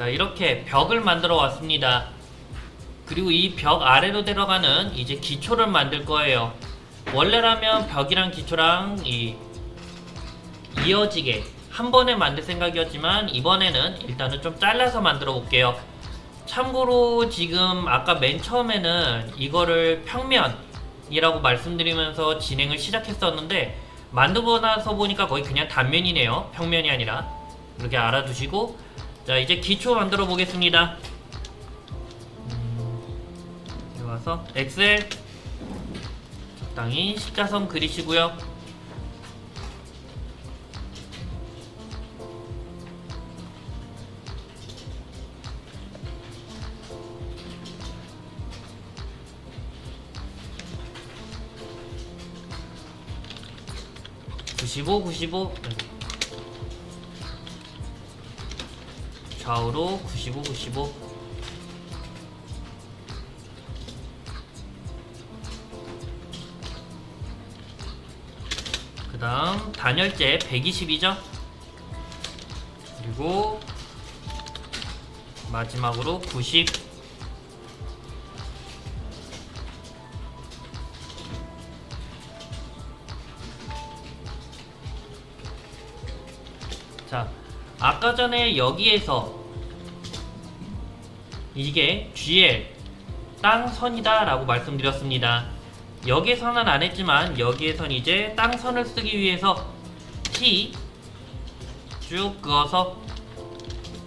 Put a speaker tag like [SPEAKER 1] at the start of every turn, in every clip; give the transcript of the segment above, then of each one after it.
[SPEAKER 1] 자 이렇게 벽을 만들어 왔습니다. 그리고 이 벽 아래로 들어가는 이제 기초를 만들 거예요. 원래라면 벽이랑 기초랑 이 이어지게 한 번에 만들 생각이었지만 이번에는 일단은 좀 잘라서 만들어 볼게요. 참고로 지금 아까 맨 처음에는 이거를 평면이라고 말씀드리면서 진행을 시작했었는데 만들고 나서 보니까 거의 그냥 단면이네요. 평면이 아니라 이렇게 알아두시고 자 이제 기초 만들어 보겠습니다. 음, 여기 와서 엑셀 적당히 십자선 그리시고요. 구십오, 구십오. 좌우로 95, 95. 그 다음 단열재 120이죠 그리고 마지막으로 90 아까 전에 여기에서 이게 GL 땅선이다 라고 말씀드렸습니다. 여기에서는 안 했지만 여기에선 이제 땅선을 쓰기 위해서 T 쭉 그어서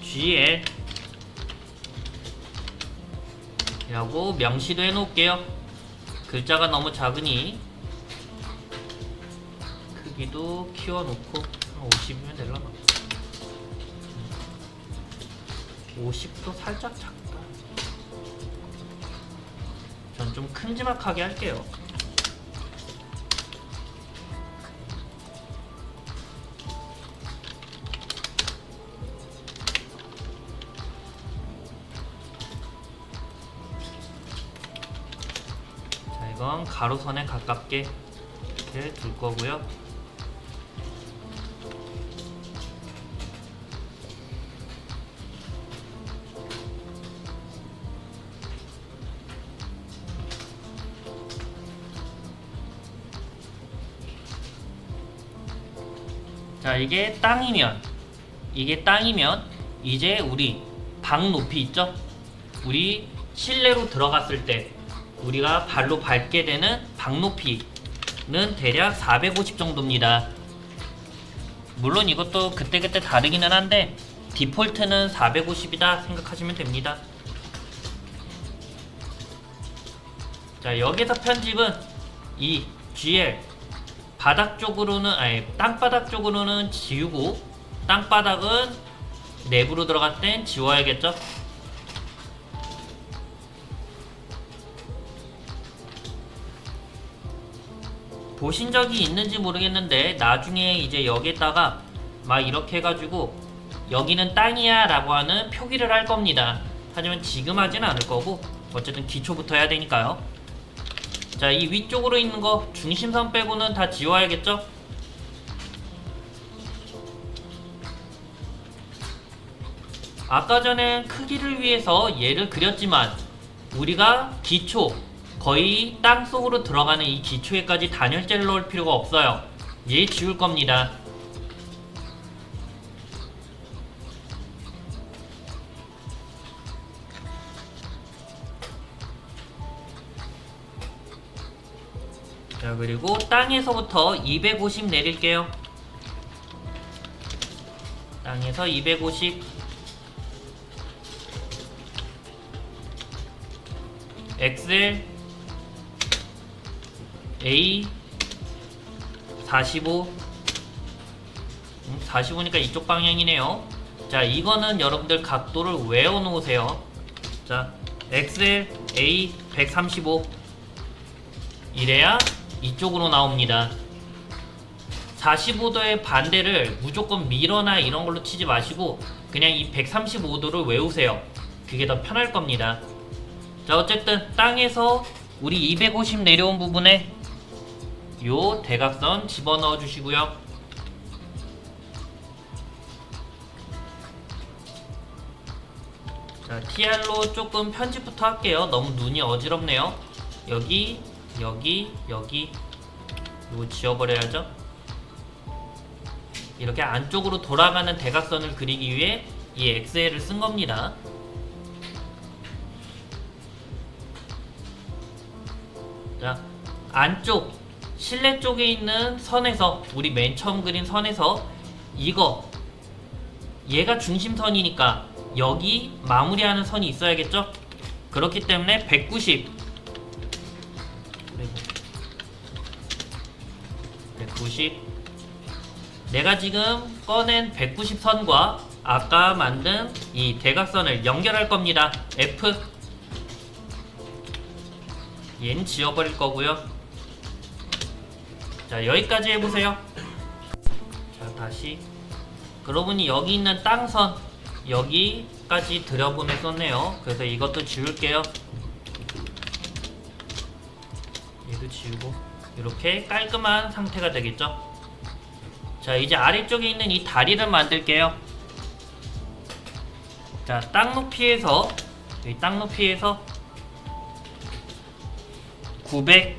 [SPEAKER 1] GL 라고 명시도 해 놓을게요. 글자가 너무 작으니 크기도 키워놓고 50이면 되려나? 50도 살짝 작다. 전 좀 큼지막하게 할게요. 자, 이건 가로선에 가깝게 이렇게 둘 거고요. 자 이게 땅이면 이게 땅이면 이제 우리 방 높이 있죠? 우리 실내로 들어갔을 때 우리가 발로 밟게 되는 방 높이는 대략 450 정도입니다. 물론 이것도 그때그때 다르기는 한데 디폴트는 450이다 생각하시면 됩니다. 자 여기서 편집은 이 GL 바닥 쪽으로는 아니 땅바닥 쪽으로는 지우고 땅바닥은 내부로 들어갈 땐 지워야겠죠. 보신 적이 있는지 모르겠는데 나중에 이제 여기에다가 막 이렇게 해가지고 여기는 땅이야 라고 하는 표기를 할 겁니다. 하지만 지금 하진 않을 거고 어쨌든 기초부터 해야 되니까요. 자, 이 위쪽으로 있는 거 중심선 빼고는 다 지워야겠죠? 아까 전에 크기를 위해서 얘를 그렸지만 우리가 기초 거의 땅 속으로 들어가는 이 기초에까지 단열재를 넣을 필요가 없어요. 얘 지울 겁니다. 자 그리고 땅에서부터 250 내릴게요. 땅에서 250 엑셀. A. 45 음, 45니까 이쪽 방향이네요. 자 이거는 여러분들 각도를 외워 놓으세요. 자 엑셀 A 135 이래야 이쪽으로 나옵니다. 45도의 반대를 무조건 밀어나 이런 걸로 치지 마시고 그냥 이 135도를 외우세요. 그게 더 편할 겁니다. 자 어쨌든 땅에서 우리 250 내려온 부분에 요 대각선 집어넣어 주시고요. 자, TR로 조금 편집부터 할게요. 너무 눈이 어지럽네요. 여기, 여기, 여기. 이거 지워버려야죠. 이렇게 안쪽으로 돌아가는 대각선을 그리기 위해 이 엑셀을 쓴 겁니다. 자, 안쪽 실내 쪽에 있는 선에서 우리 맨 처음 그린 선에서 이거 얘가 중심선이니까 여기 마무리하는 선이 있어야겠죠? 그렇기 때문에 190 190 내가 지금 꺼낸 190선과 아까 만든 이 대각선을 연결할 겁니다. F 얘는 지워버릴 거고요. 자 여기까지 해보세요. 자 다시 그러고 보니 여기 있는 땅선 여기까지 들여보내 썼네요. 그래서 이것도 지울게요. 얘도 지우고 이렇게 깔끔한 상태가 되겠죠. 자 이제 아래쪽에 있는 이 다리를 만들게요. 자땅 높이에서 여기 땅 높이에서 900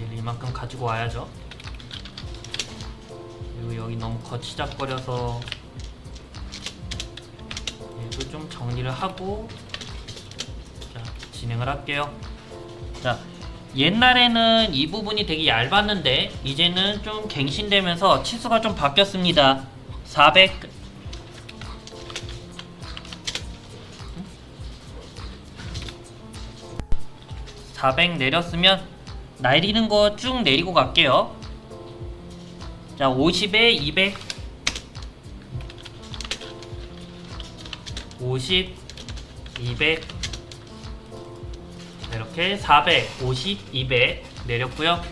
[SPEAKER 1] 얘를 이만큼 가지고 와야죠. 그리고 여기 너무 거치작거려서 얘도 좀 정리를 하고 자 진행을 할게요. 자 옛날에는 이 부분이 되게 얇았는데 이제는 좀 갱신되면서 치수가 좀 바뀌었습니다. 400 400 내렸으면 내리는 거 쭉 내리고 갈게요. 자, 50에 200 50 200 이렇게 400 50 200 내렸고요.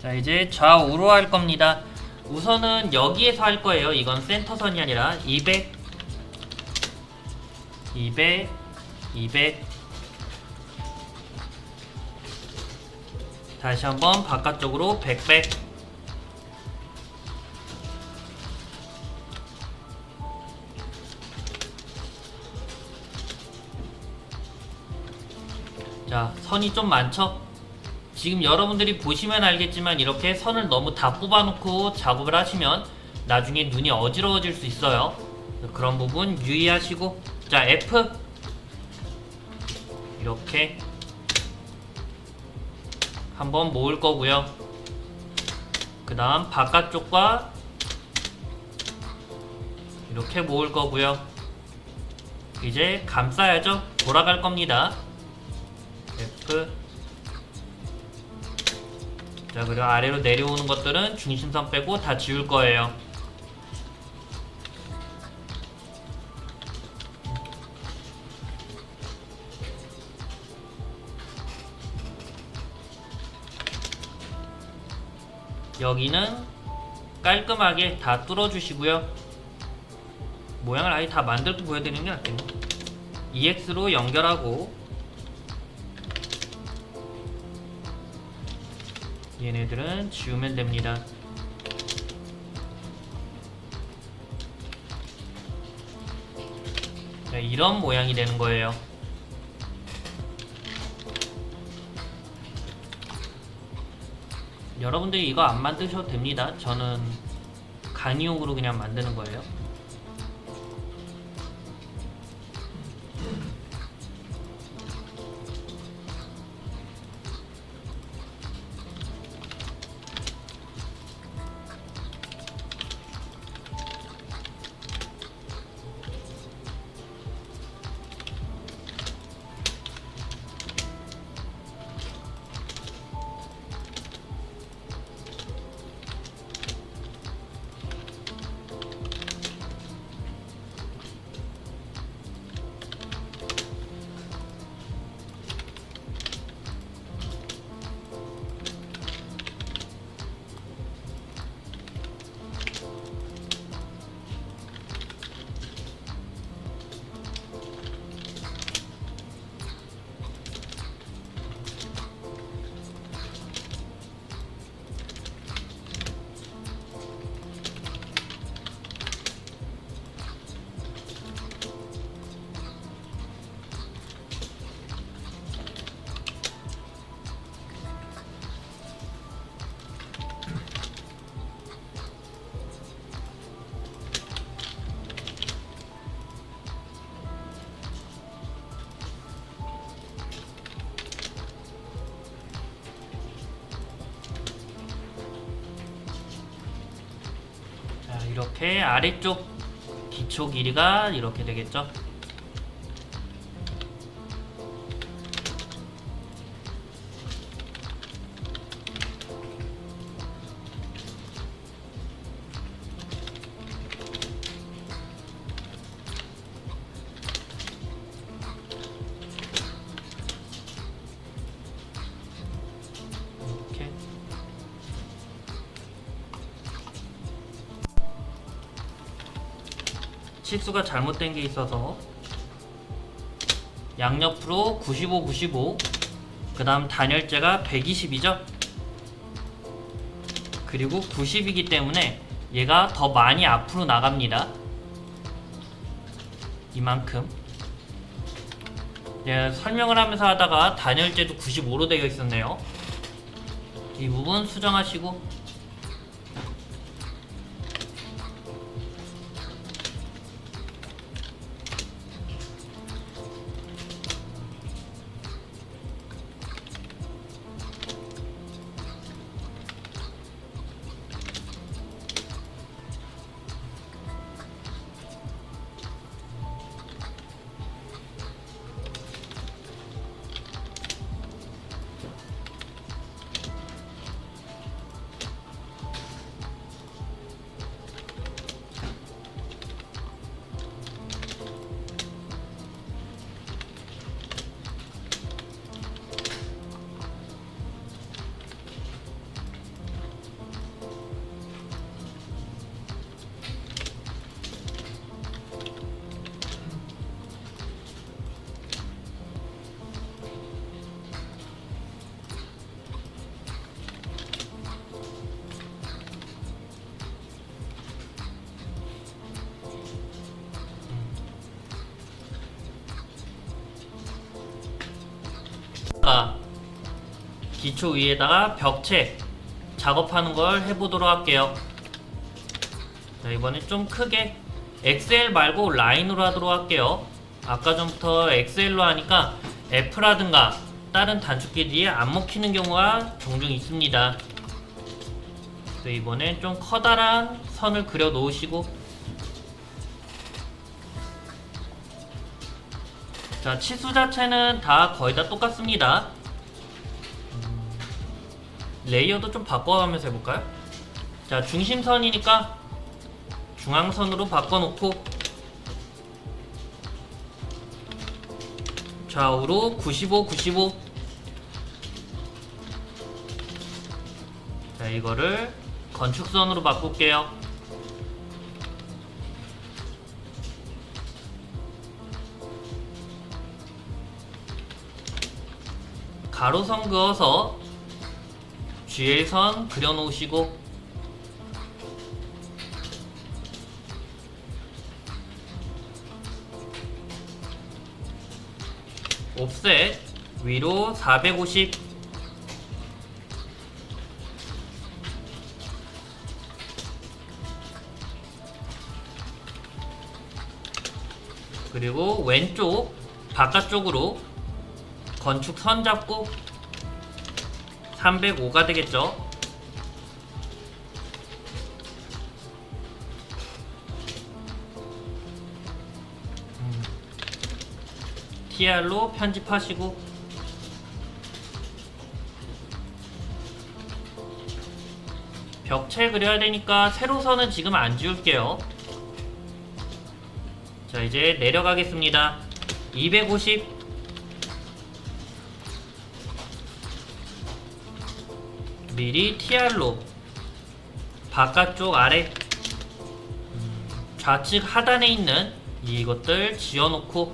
[SPEAKER 1] 자 이제 좌우로 할 겁니다. 우선은 여기에서 할 거예요. 이건 센터선이 아니라 200 200 200 다시 한번 바깥쪽으로 100 100 자, 선이 좀 많죠? 지금 여러분들이 보시면 알겠지만 이렇게 선을 너무 다 뽑아놓고 작업을 하시면 나중에 눈이 어지러워질 수 있어요. 그런 부분 유의하시고 자 F 이렇게 한번 모을 거고요. 그 다음 바깥쪽과 이렇게 모을 거고요. 이제 감싸야죠. 돌아갈 겁니다. F 자 그리고 아래로 내려오는 것들은 중심선 빼고 다 지울 거예요. 여기는 깔끔하게 다 뚫어주시고요. 모양을 아예 다 만들고 보여드리는 게 낫겠네. EX로 연결하고 얘네들은 지우면 됩니다. 자, 이런 모양이 되는 거예요. 여러분들이 이거 안 만드셔도 됩니다. 저는 강의용으로 그냥 만드는 거예요. 이렇게 아래쪽 기초 길이가 이렇게 되겠죠. 치수가 잘못된 게 있어서 양옆으로 95, 95. 그 다음 단열재가 120이죠. 그리고 90이기 때문에 얘가 더 많이 앞으로 나갑니다. 이만큼. 예, 설명을 하면서 하다가 단열재도 95로 되어 있었네요. 이 부분 수정하시고 아, 기초 위에다가 벽체 작업하는 걸 해보도록 할게요. 자, 이번엔 좀 크게 엑셀 말고 라인으로 하도록 할게요. 아까 전부터 엑셀로 하니까 F라든가 다른 단축키들이 안 먹히는 경우가 종종 있습니다. 이번엔 좀 커다란 선을 그려 놓으시고 자, 치수 자체는 다 거의 다 똑같습니다. 음, 레이어도 좀 바꿔가면서 해볼까요? 자, 중심선이니까 중앙선으로 바꿔놓고 좌우로 95, 95 자, 이거를 건축선으로 바꿀게요. 가로선 그어서 GL선 그려놓으시고 옵셋 위로 450 그리고 왼쪽 바깥쪽으로 건축 선 잡고 305가 되겠죠. 음. TR로 편집하시고 벽체 그려야 되니까 세로선은 지금 안 지울게요. 자 이제 내려가겠습니다. 250 미리 TR로 바깥쪽 아래 음, 좌측 하단에 있는 이것들 지어놓고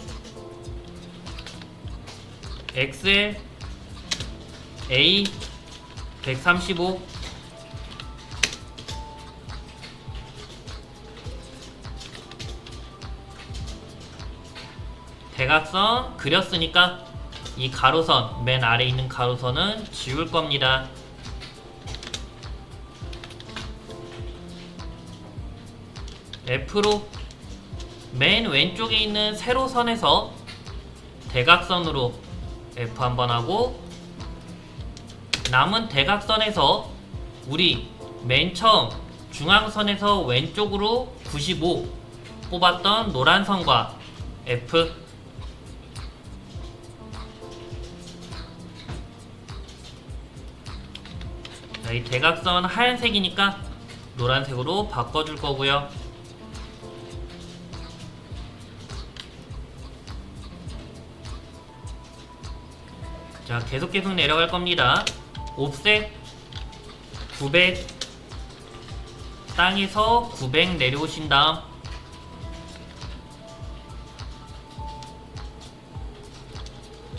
[SPEAKER 1] XL A 135 대각선 그렸으니까 이 가로선 맨 아래 있는 가로선은 지울 겁니다. F로 맨 왼쪽에 있는 세로선에서 대각선으로 F 한번 하고 남은 대각선에서 우리 맨 처음 중앙선에서 왼쪽으로 95 뽑았던 노란 선과 F 자, 이 대각선 하얀색이니까 노란색으로 바꿔줄 거고요. 자, 계속 계속 내려갈 겁니다. 옵셋 900 땅에서 900 내려오신 다음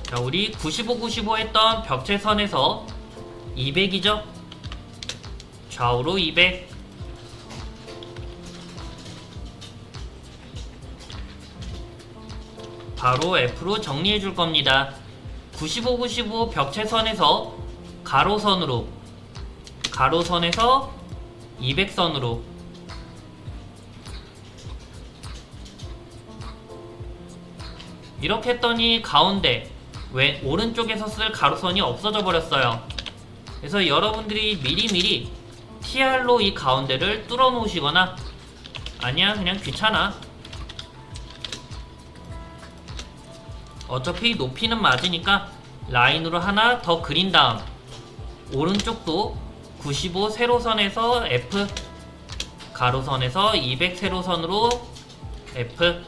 [SPEAKER 1] 자, 우리 95, 95 했던 벽체선에서 200이죠? 좌우로 200 바로 F로 정리해 줄 겁니다. 95, 95 벽체선에서 가로선으로 가로선에서 200선으로 이렇게 했더니 가운데 왼 오른쪽에서 쓸 가로선이 없어져 버렸어요. 그래서 여러분들이 미리미리 TR로 이 가운데를 뚫어 놓으시거나 아니야 그냥 귀찮아 어차피 높이는 맞으니까 라인으로 하나 더 그린 다음 오른쪽도 95 세로선에서 F 가로선에서 200 세로선으로 F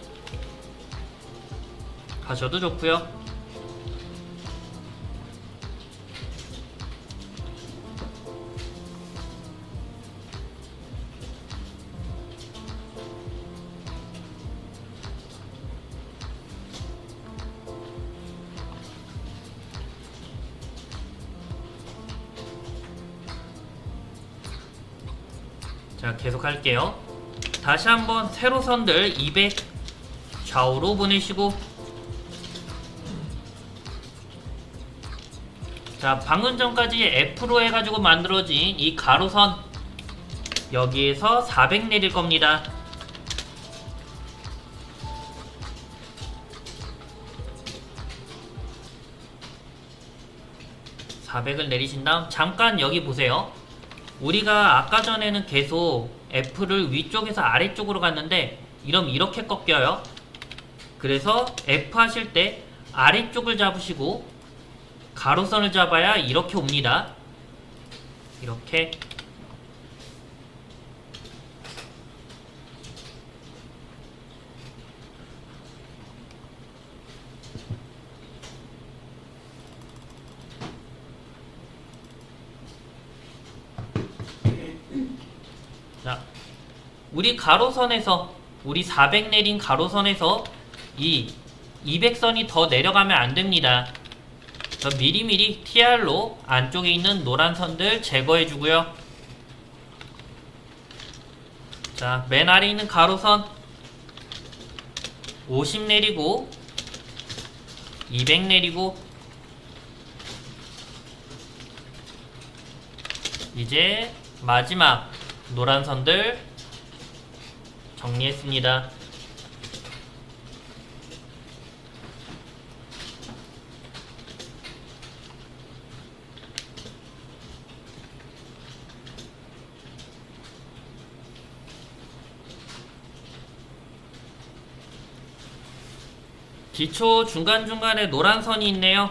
[SPEAKER 1] 가셔도 좋고요 할게요. 다시 한번 세로선들 200 좌우로 보내시고. 자 방금 전까지 F로 해가지고 만들어진 이 가로선 여기에서 400 내릴 겁니다. (400을) 내리신 다음 잠깐 여기 보세요. 우리가 아까 전에는 계속 F를 위쪽에서 아래쪽으로 갔는데 이러면 이렇게 꺾여요. 그래서 F 하실 때 아래쪽을 잡으시고 가로선을 잡아야 이렇게 옵니다. 이렇게 자, 우리 가로선에서 우리 400 내린 가로선에서 이 200선이 더 내려가면 안 됩니다. 저 미리미리 TR로 안쪽에 있는 노란 선들 제거해 주고요. 자, 맨 아래 있는 가로선 50 내리고 200 내리고 이제 마지막 노란 선들 정리했습니다. 기초 중간중간에 노란 선이 있네요.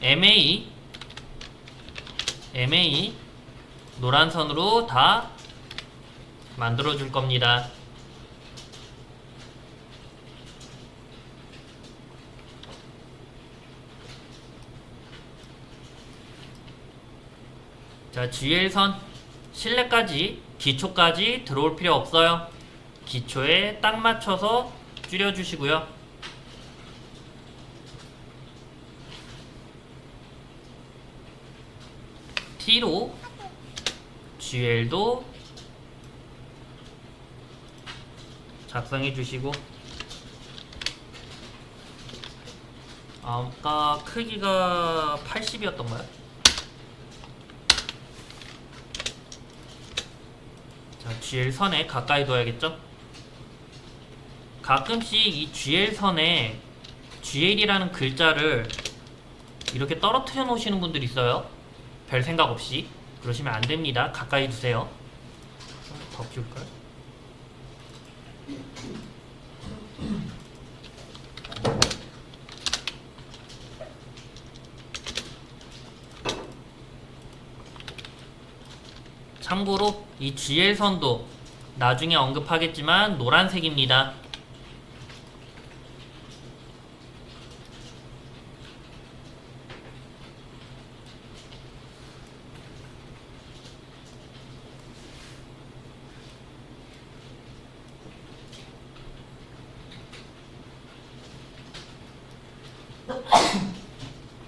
[SPEAKER 1] MA MA 노란 선으로 다 만들어 줄 겁니다. 자, GL선 실내까지 기초까지 들어올 필요 없어요. 기초에 딱 맞춰서 줄여 주시고요. T로 GL도 작성해 주시고 아까 크기가 80이었던가요? GL 선에 가까이 둬야겠죠? 가끔씩 이 GL 선에 GL이라는 글자를 이렇게 떨어뜨려 놓으시는 분들 있어요. 별 생각 없이 그러시면 안 됩니다. 가까이 두세요. 더더 키울까요? 참고로 이 GL선도 나중에 언급하겠지만 노란색입니다.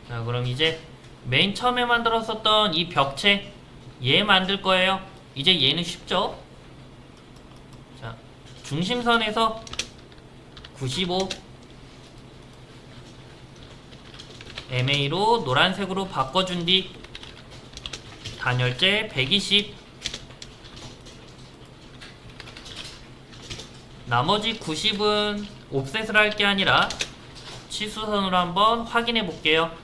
[SPEAKER 1] 자 그럼 이제 맨 처음에 만들었었던 이 벽체 얘 만들 거예요 이제 얘는 쉽죠 자 중심선에서 95 MA로 노란색으로 바꿔준 뒤 단열재 120 나머지 90은 옵셋을 할 게 아니라 치수선으로 한번 확인해 볼게요.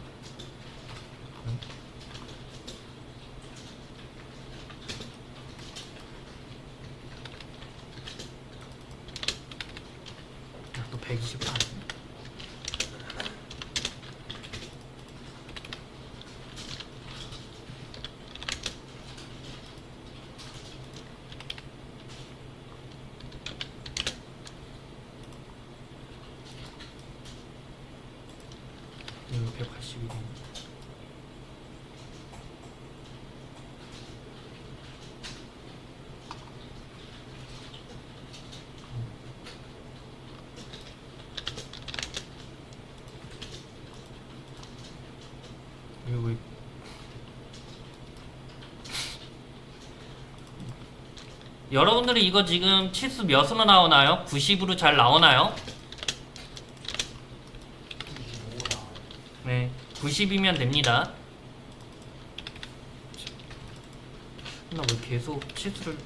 [SPEAKER 1] 182번. 여러분들이 이거 지금 치수 몇으로 나오나요? 90으로 잘 나오나요? 90이면 됩니다. 나 왜 계속 치수를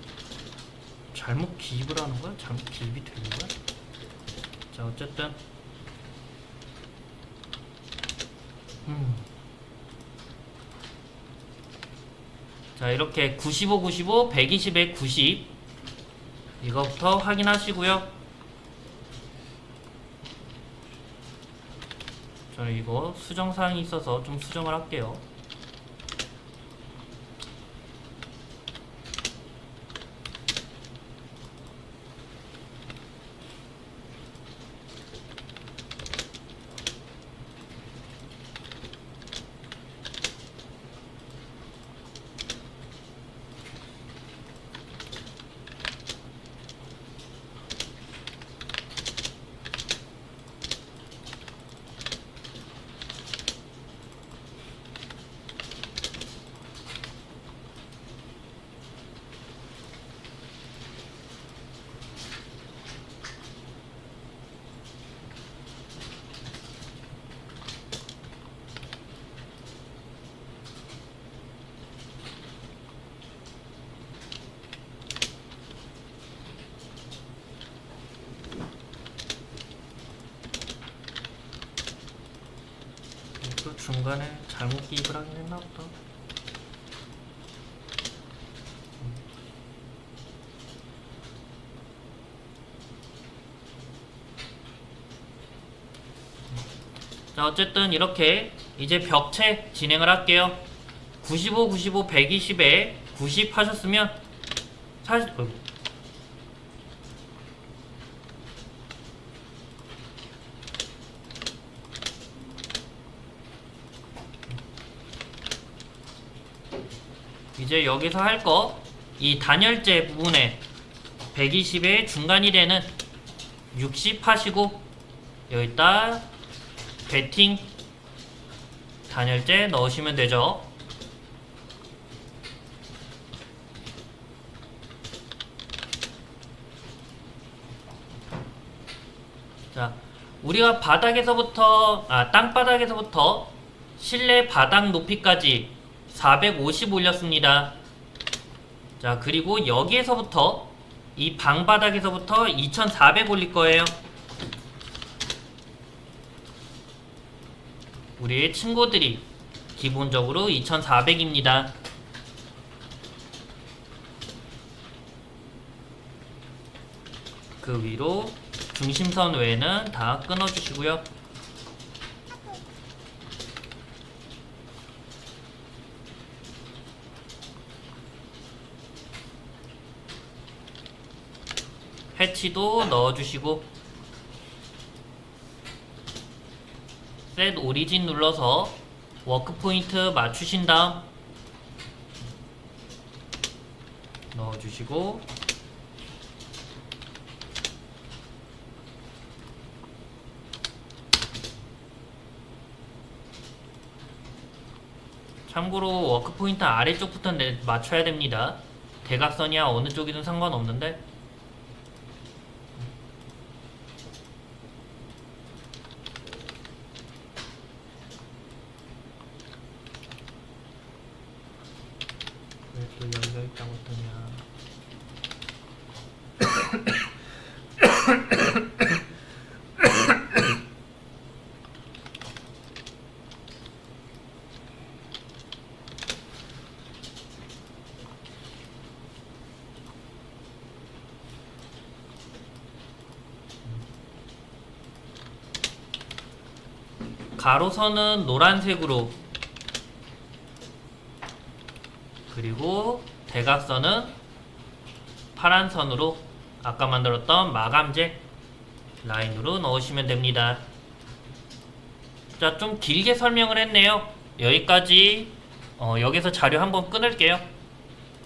[SPEAKER 1] 잘못 기입을 하는 거야? 잘못 기입이 되는 거야? 자, 어쨌든 음. 자, 이렇게 95, 95, 120에 90 이거부터 확인하시고요. 저는 이거 수정 사항이 있어서 좀 수정을 할게요. 중간에 잘못 기입을 하긴 했나 보다. 음. 자, 어쨌든 이렇게 이제 벽체 진행을 할게요. 95, 95, 120에 90 하셨으면 40, 이제 여기서 할 거 이 단열재 부분에 120의 중간이 되는 60 하시고 여기다 배팅 단열재 넣으시면 되죠. 자, 우리가 바닥에서부터 아 땅바닥에서부터 실내 바닥 높이까지 450 올렸습니다. 자, 그리고 여기에서부터 이 방바닥에서부터 2400 올릴 거예요. 우리의 친구들이 기본적으로 2400입니다. 그 위로 중심선 외에는 다 끊어주시고요. 해치도 넣어주시고 셋 오리진 눌러서 워크 포인트 맞추신 다음 넣어주시고 참고로 워크 포인트 아래쪽부터 내- 맞춰야 됩니다. 대각선이야 어느 쪽이든 상관없는데 왜또 열려 있다고 뜨냐? 가로선은 노란색으로 그리고 대각선은 파란 선으로 아까 만들었던 마감재 라인으로 넣으시면 됩니다. 자, 좀 길게 설명을 했네요. 여기까지 어, 여기서 자료 한번 끊을게요.